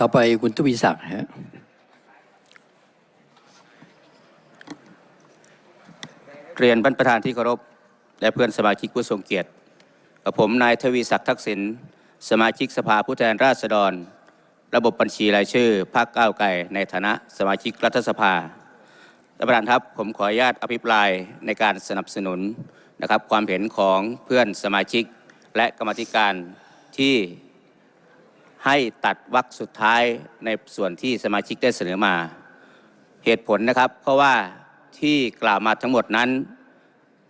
ต่อไปคุณทวีศักดิ์ฮะเรียนท่านประธานที่เคารพ และเพื่อนสมาชิกผู้ทรงเกียรติกับผมนายทวีศักดิ์ทักษิณสมาชิกสภาผู้แทนราษฎร ระบบบัญชีรายชื่อพรรคก้าวไกลในฐานะสมาชิกรัฐสภาท่านประธานครับผมขออนุญาตอภิปรายในการสนับสนุนนะครับความเห็นของเพื่อนสมาชิกและกรรมธิการที่ ให้ตัดวรรคสุดท้ายในส่วนที่สมาชิกได้เสนอมา เหตุผลนะครับ เพราะว่าที่กล่าวมาทั้งหมดนั้น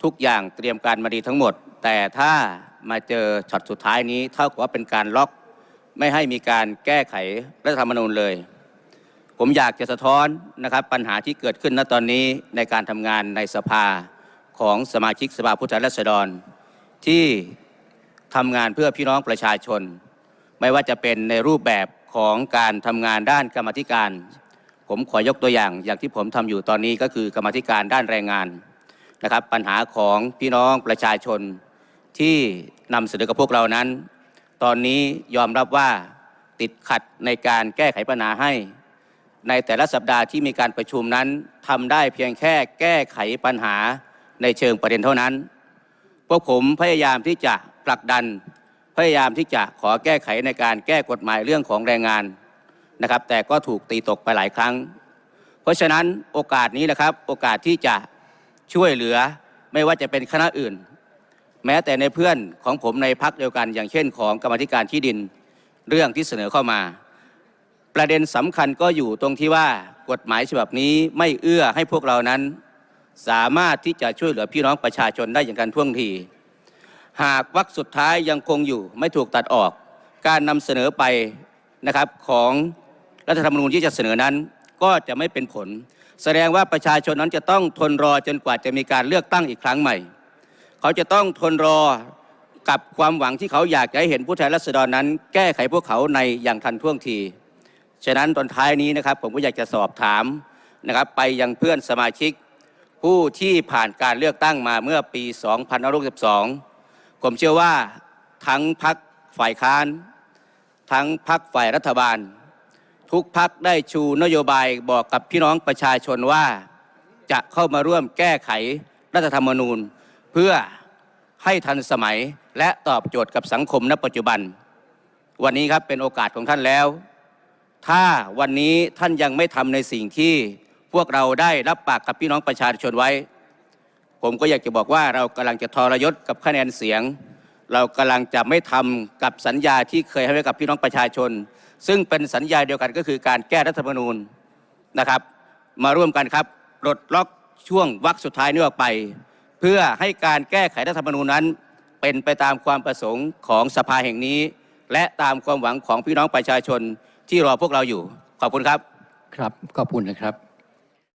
ทุกอย่างเตรียมการมาดีทั้งหมด แต่ถ้ามาเจอช็อตสุดท้ายนี้ เท่ากับว่าเป็นการล็อกไม่ให้มีการแก้ไขรัฐธรรมนูญเลย ผมอยากจะสะท้อนนะครับปัญหาที่เกิดขึ้นณตอนนี้ในการทำงานในสภาของสมาชิกสภาผู้แทนราษฎร ที่ทำงานเพื่อพี่น้องประชาชน ไม่ว่าจะเป็นในรูปแบบของการทำงานด้านกรรมธิการ ผมขอยกตัวอย่างอย่างที่ผมทำอยู่ตอนนี้ก็คือกรรมธิการด้านแรงงานนะครับ ปัญหาของพี่น้องประชาชนที่นำเสนอกับพวกเรานั้น ตอนนี้ยอมรับว่าติดขัดในการแก้ไขปัญหาให้ ในแต่ละสัปดาห์ที่มีการประชุมนั้นทำได้เพียงแค่แก้ไขปัญหาในเชิงประเด็นเท่านั้น พวกผมพยายามที่จะผลักดัน พยายามที่จะขอแก้ไขในการแก้กฎหมายเรื่องของแรงงานนะครับ แต่ก็ถูกตีตกไปหลายครั้ง เพราะฉะนั้นโอกาสนี้นะครับ โอกาสที่จะช่วยเหลือไม่ว่าจะเป็นคณะอื่น แม้แต่ในเพื่อนของผมในพักเดียวกัน อย่างเช่นของกรรมธิการที่ดินเรื่องที่เสนอเข้ามา ประเด็นสำคัญก็อยู่ตรงที่ว่ากฎหมายฉบับนี้ไม่เอื้อให้พวกเรานั้น สามารถที่จะช่วยเหลือพี่น้องประชาชนได้อย่างการท่วงที หากวรรคสุดท้ายยังคงอยู่ไม่ถูกตัดออก การนำเสนอไปนะครับของรัฐธรรมนูญที่จะเสนอนั้น ก็จะไม่เป็นผล แสดงว่าประชาชนนั้นจะต้องทนรอจนกว่าจะมีการเลือกตั้งอีกครั้งใหม่ เขาจะต้องทนรอกับความหวังที่เขาอยากจะให้เห็นผู้แทนราษฎรนั้น แก้ไขพวกเขาในอย่างทันท่วงที ฉะนั้นตอนท้ายนี้นะครับผมก็อยากจะสอบถามนะครับไปยังเพื่อนสมาชิก ผู้ที่ผ่านการเลือกตั้งมาเมื่อปี 2562 ผมเชื่อว่าทั้งพักฝ่ายค้าน ทั้งพักฝ่ายรัฐบาล ทุกพักได้ชูนโยบายบอกกับพี่น้องประชาชนว่าจะเข้ามาร่วมแก้ไขรัฐธรรมนูญ เพื่อให้ทันสมัยและตอบโจทย์กับสังคมณปัจจุบัน วันนี้ครับเป็นโอกาสของท่านแล้ว ถ้าวันนี้ท่านยังไม่ทำในสิ่งที่พวกเราได้รับปากกับพี่น้องประชาชนไว้ ผมก็อยากจะบอกว่าเรากำลังจะทรยศกับคะแนนเสียง เรากำลังจะไม่ทำกับสัญญาที่เคยให้ไว้กับพี่น้องประชาชน ซึ่งเป็นสัญญาเดียวกันก็คือการแก้รัฐธรรมนูญนะครับ มาร่วมกันครับปลดล็อกช่วงวรรคสุดท้ายนี้ออกไป เพื่อให้การแก้ไขรัฐธรรมนูญนั้น เป็นไปตามความประสงค์ของสภาแห่งนี้ และตามความหวังของพี่น้องประชาชนที่รอพวกเราอยู่ ขอบคุณครับ ครับขอบคุณนะครับ